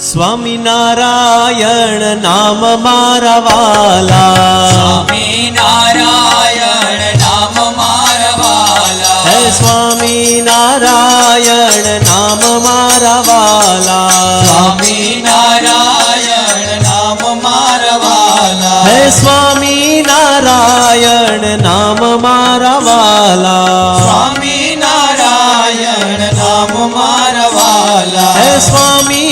સ્વામિનારાયણ નામ મારા વાલા. સ્વામી નારાયણ નામ મારા વાલા. હે સ્વામિનારાયણ નામ મારા વાલા. સ્વામી નારાયણ નામ મારા વાલા. હે સ્વામિનારાયણ નામ મારા વાલા. સ્વામી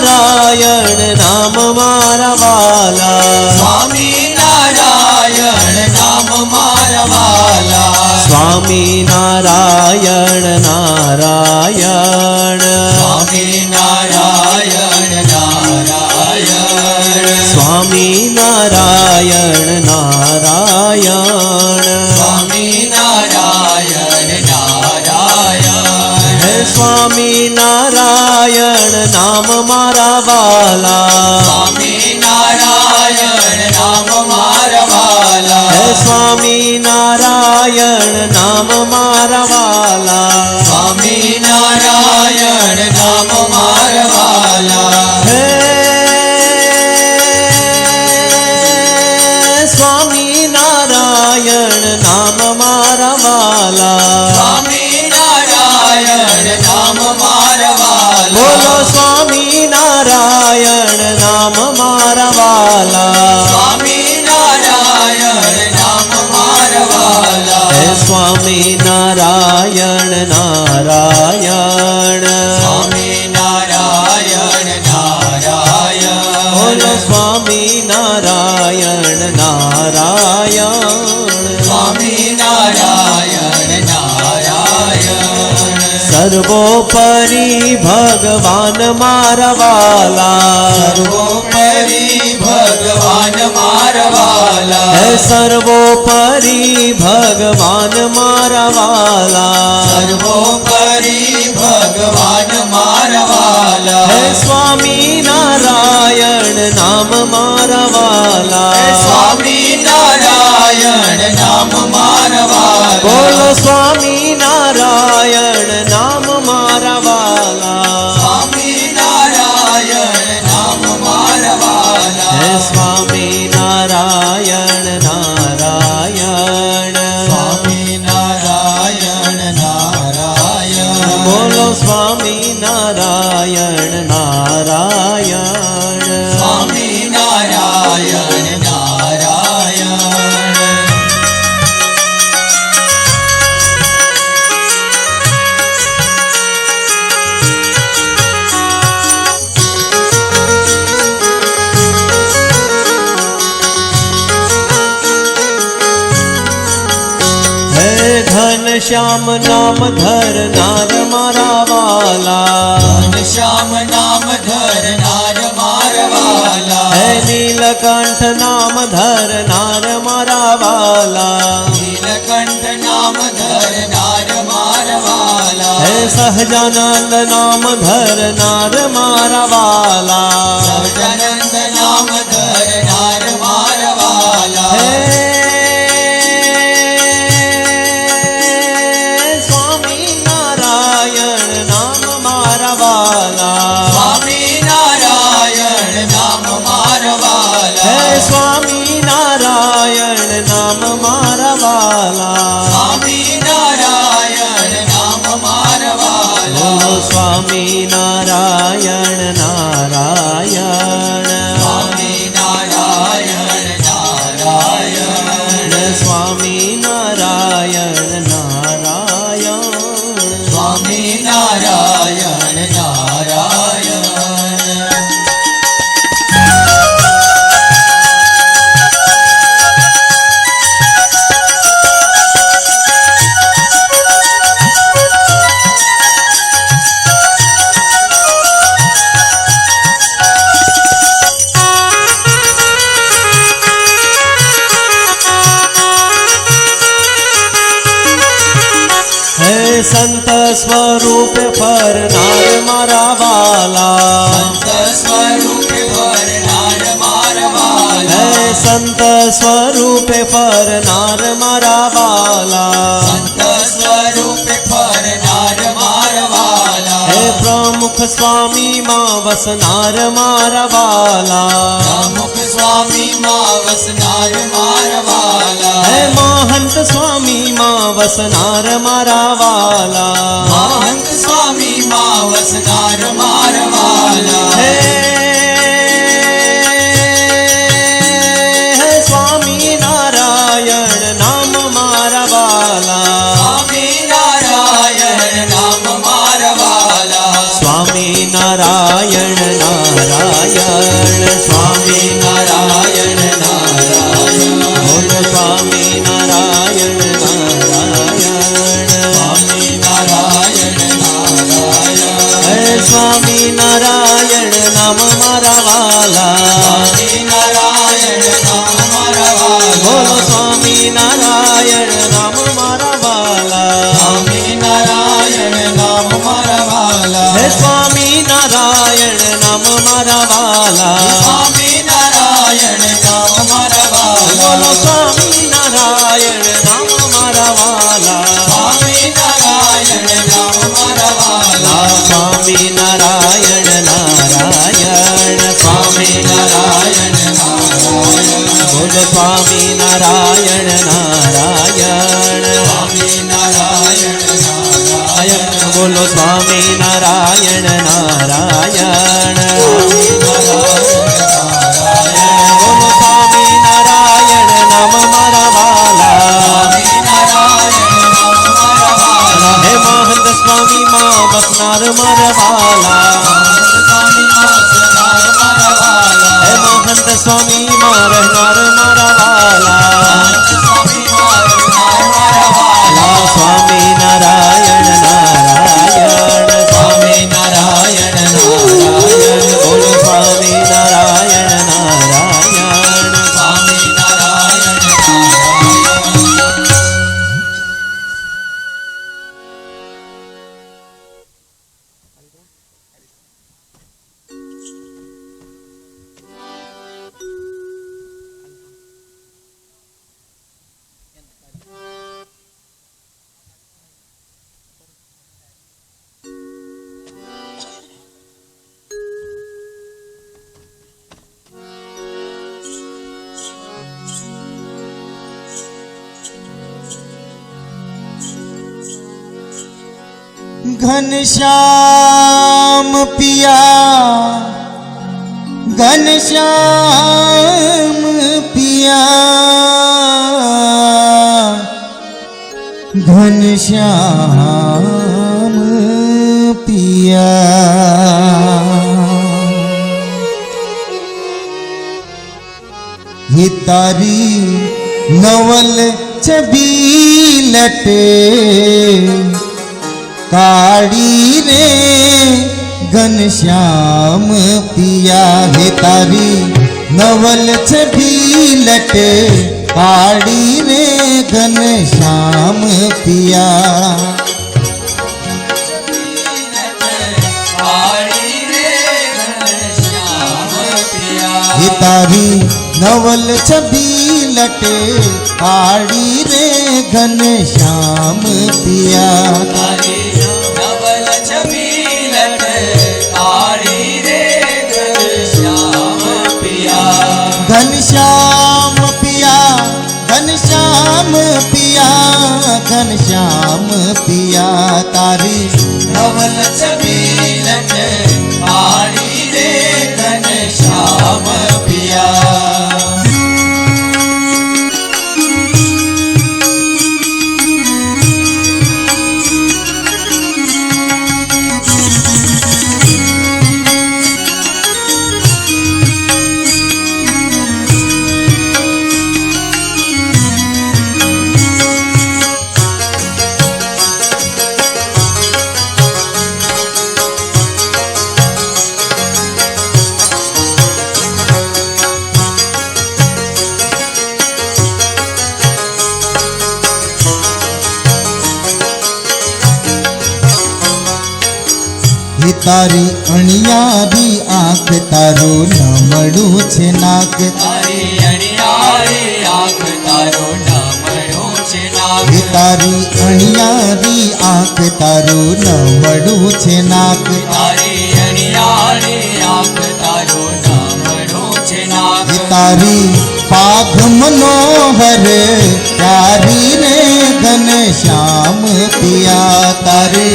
નારાયણ નામ મારા વાલા. સ્વામી નારાયણ નામ મારા વાલા. સ્વામી નારાયણ. નારાયણ સ્વામી નારાયણ. નારાયણ સ્વામી નારાયણ. નારાયણ સ્વામિનારાયણ નારાયણ. સ્વામી નારાયણ નારાયણ નામ મારા વાલા. સ્વામી નારાયણ નામ મારા વાલા. હે સ્વામિનારાયણ નામ મારા વાલા. સ્વામી નારાયણ નામ મારા વાલા. હે સ્વામિનારાયણ નામ વાલા નારાયણ નારાયણ. સ્વામી નારાયણ નારાયણ. બોલો સ્વામી નારાયણ સ્વામી નારાયણ નારાયણ. સર્વોપરી ભગવાન મારવાલા સર્વોપરી ભગવાન હે સર્વોપરી ભગવાન મારા વાલા. સર્વોપરી ભગવાન મારા વાલા. હે સ્વામી નારાયણ નામ મારા વાલા. સ્વામી નારાયણ નામ મારા વાલા. બોલો સ્વામી નારાયણ નામ મારા વાલા નારાયણ સ્વામી નારાયણ નારાયણ શ્યામ નામ ધરનાર મારા વાલા શ્યામ નામ નીલકંઠ નામ ધરનાર મારા વાલા નીલકંઠ નામ ધરનાર મારા વાલા હે સહજાનંદ નામ ધરનાર મારા વાલા સહજાનંદ નામ ધરનાર મારા વાલા હે સ્વરૂપે ફરનાર મારા વાલા સંત સ્વરૂપે ફરનાર મારા વાલા હે પ્રમુખ સ્વામી માં વસનાર મારા વાલા પ્રમુખ સ્વામી માં વસનાર મારા વાલા હે મહંત સ્વામી માં વસનાર મારા વાલા મહંત સ્વામી માં વસનાર મારા વાલા હે નારાયણ નારાયણ સ્વામી નારાયણ નારાયણ બોલો સ્વામી નારાયણ નારાયણ સ્વામી નારાયણ નારાયણ સ્વામી નારાયણ નામ મારા વાલા સ્વામી નારાયણ નારાયણ નામ મારા વાલા. સ્વામી નારાયણ નામ મારા બોલો વાલા સ્વામી નારાયણ નામ મારા વાલા. સ્વામી નારાયણ નામ મારા વાલા. સ્વામી નારાયણ નારાયણ. સ્વામી નારાયણ નારાયણ બોલો સ્વામી નારાયણ નારાયણ. સ્વામી નારાયણ નારાયણ. બોલો સ્વામી નારાયણ નારાયણ. બોલો સ્વામી નારાયણ, નામ મારા વાલા. હે મહંત સ્વામી મારા વાલા. હે સ્વામી માં મારા વાલા. घनश्याम पिया घनश्याम पिया घनश्याम पिया ये तारी नवल छबी लटे કાઢી રે ઘનશ્યામ પિયા હે તારી, નવલ છઠી લટે પાડી રે ઘનશ્યામ પિયા. તારી, નવલ છબી લટે પાડી રે ઘનશ્યામ પિયા. ઘનશ્યામ પિયા ઘનશ્યામ પિયા તારી નવલ તારી અણિયારી આંખ તારું નમડું છે નાક તારી અણિયારી આંખ તારું નમડું છે નાક તારી અણિયારી આંખ તારું નમડું છે નાક તારી અણિયારી આંખ તારું નમડું ઘન શ્યામ પિયા તારે.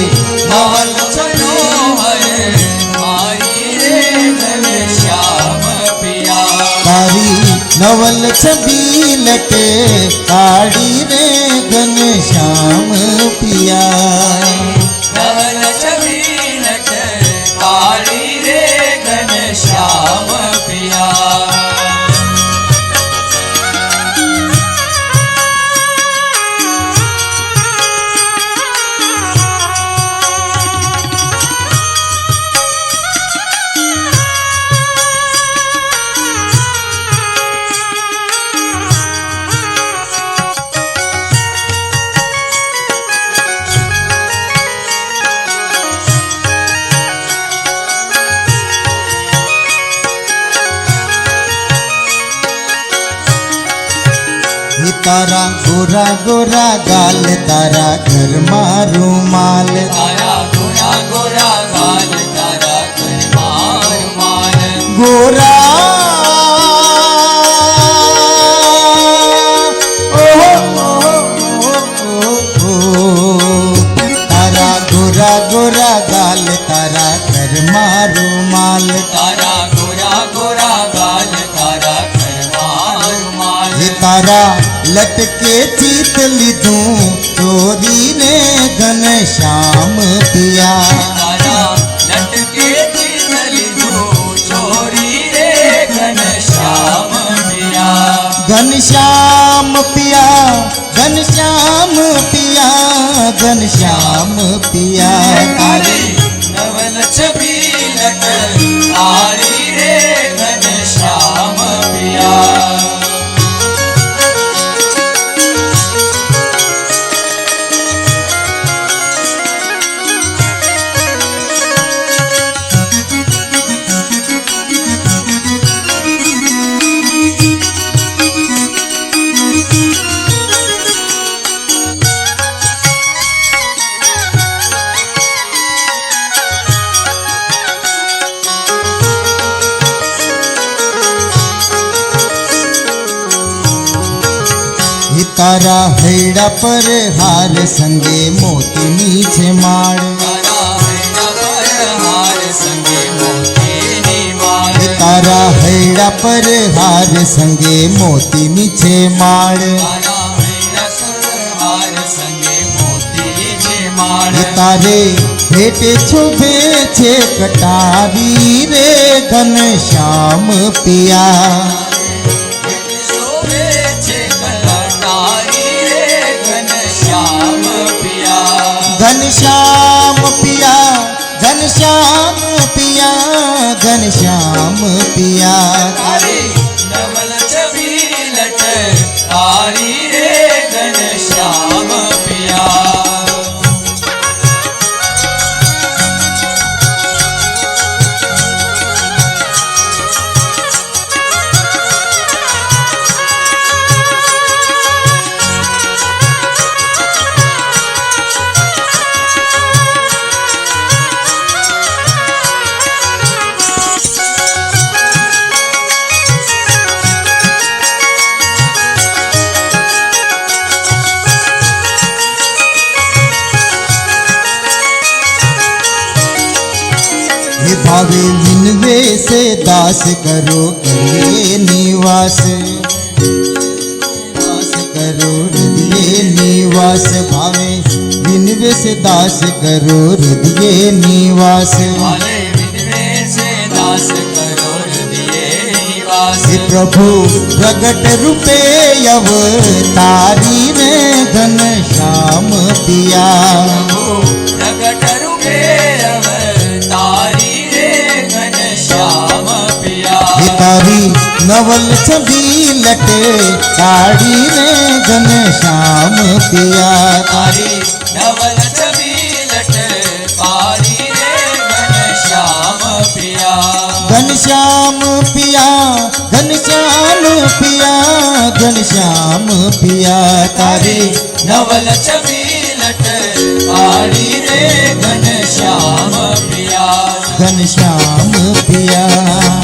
નવલ છબી લટે કાળી રે ઘન શ્યામ પિયા તારા ગોરા ગોરા ગાલ તારા ઘરમાં રૂમાલ. તારા ગોરા ગોરા ગાલ તારા ઘરમાં રૂમાલ. ગોરા લટકે ચીત લીધું ચોરીને ઘન શ્યામ પિયા લટકે ચીર લીધું ચોરી રે ઘનશ્યામ પિયા ઘનશ્યામ પિયા ઘનશ્યામ પિયા ઘનશ્યામ પિયા નવલ છબી લટ તારા હૈડા પર હાર સંગે મોતીની છે માળ તારા હૈડા પર હાર સંગે મોતીની છે માળ તારા ભેટે છુભે છે કટારી રે ઘન શ્યામ પિયા. ઘનશ્યામ પિયા ઘનશ્યામ પિયા વાસ કરો કરીએ નિવાસ વાસ કરો હૃદયે નિવાસ ભાવે વિનવેશ દાસ કરો હૃદયે નિવાસ પ્રભુ પ્રગટ રૂપે અવતારી ને ઘન શ્યામ પિયા पावन छवि लटे काड़ी ने घन श्याम पिया काड़ी नवल छवि लटे काड़ी ने घन श्याम पिया घन श्याम पिया घन श्याम पिया घन श्याम पिया काड़ी नवल छवि लटे काड़ी ने घन श्याम पिया घन श्याम पिया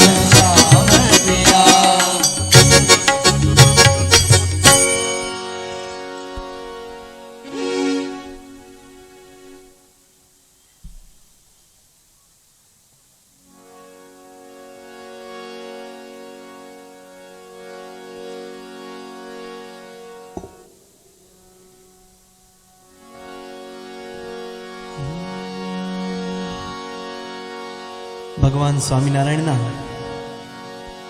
ભગવાન સ્વામિનારાયણના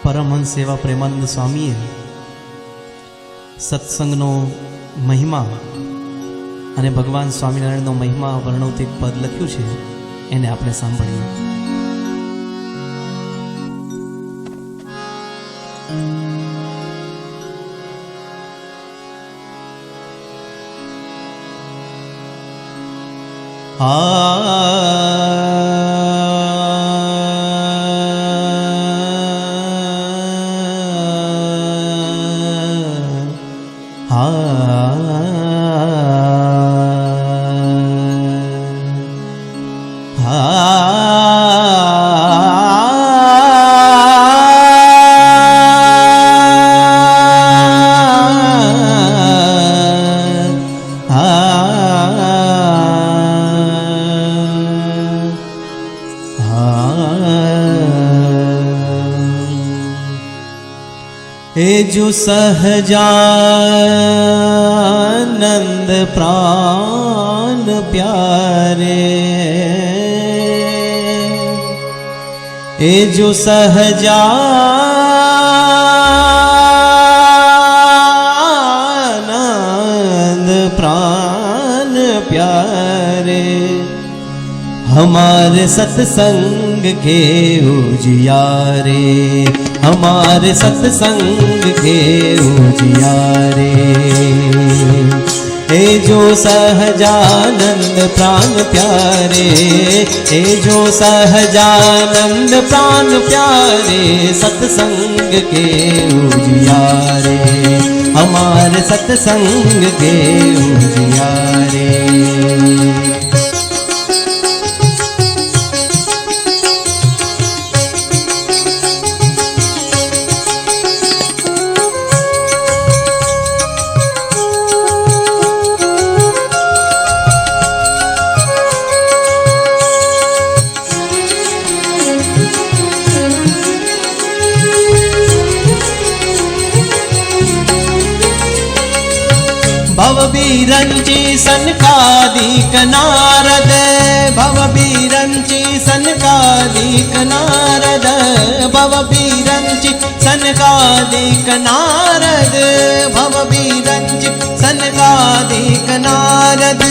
પરમહંસ સેવા પ્રેમાનંદ સ્વામીએ સત્સંગનો મહિમા અને ભગવાન સ્વામિનારાયણનો મહિમા વર્ણવતી પદ લખ્યું છે, એને આપણે સાંભળીએ. हे जो सहजानन्द प्राण प्यारे हे जो सहजानन्द प्राण प्यारे हमारे सत्संग के उजियारे हमारे सत्संग के उजियारे हे जो सहजानंद प्राण प्यारे हे जो सहजानंद प्राण प्यारे सत्संग के उजियारे हमारे सत्संग के उजियारे भवबीरञ्ची सनकादिक नारद भवबीरञ्ची सनकादिक नारद भवबीरञ्ची सनकादिक नारद भवबीरञ्ची सनकादिक नारद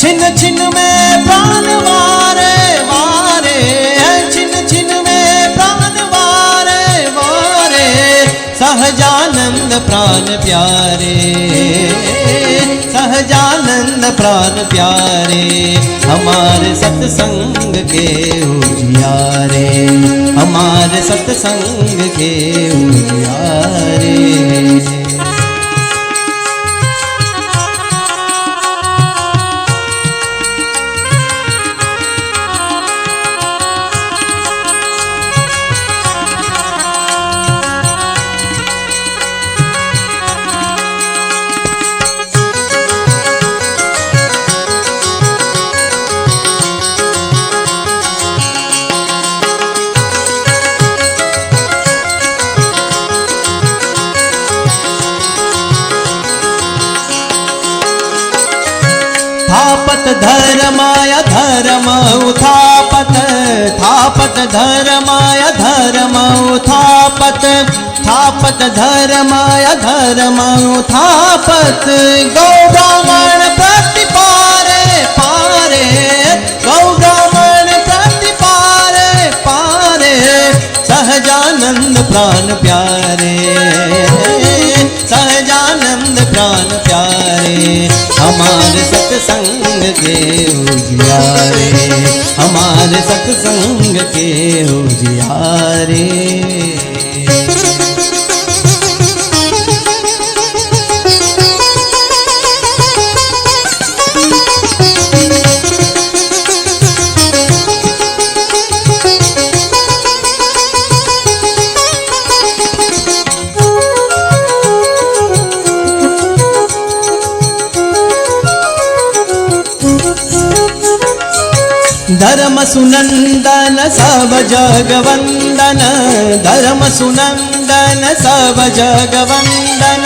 छिन छिन में प्राण वारे वारे સહજાનંદ પ્રાણ પ્યારે સહજાનંદ પ્રાણ પ્યારે હમારે સત્સંગ કે ઉજિયારે હમારે સત્સંગ કે ઉજિયારે धर्माय धर्म उथापत थापत धर्माय धर्म उथापत गौ ब्राह्मण प्रति पारे पारे गौ ब्राह्मण प्रति पारे पारे सहजानंद प्राण प्यारे सहजानंद प्राण प्यारे हमारे सत्संग के उजियारे हमारे सत्संग के उजियारे सुनन्दन सर्व जगवन्दन धर्म सुनन्दन स जगवन्दन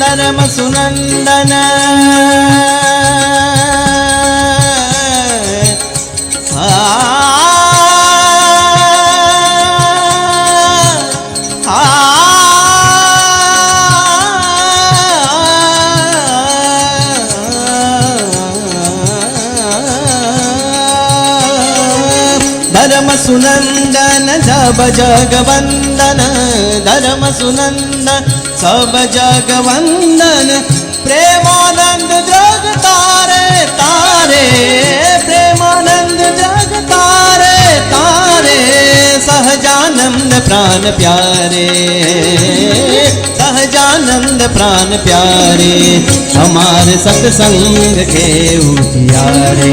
धर्म सुनन्दन। सुनन्दन सब जगवन्दन धर्म सुनन्दन सब जगवन्दन प्रेमानन्द जग तारे तारे। प्राण प्यारे। सहजानंद प्राण प्यारे। हमारे सत्संग के उजियारे।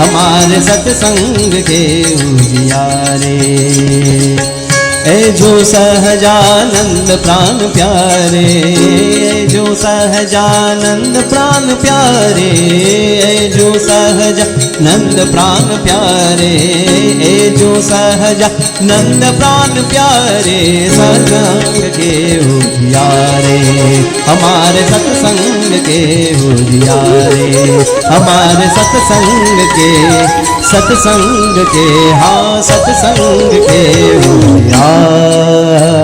हमारे सत्संग के उजियारे। ए जो सहजानंद प्राण प्यारे ए जो सहजानंद प्राण प्यारे ए जो सहजानंद प्राण प्यारे ए जो सहजानंद प्राण प्यारे सत्संग के उजियारे हमारे सत्संग के उजियारे हमारे सत्संग के सत्संग के हाँ सत्संग के उजियारे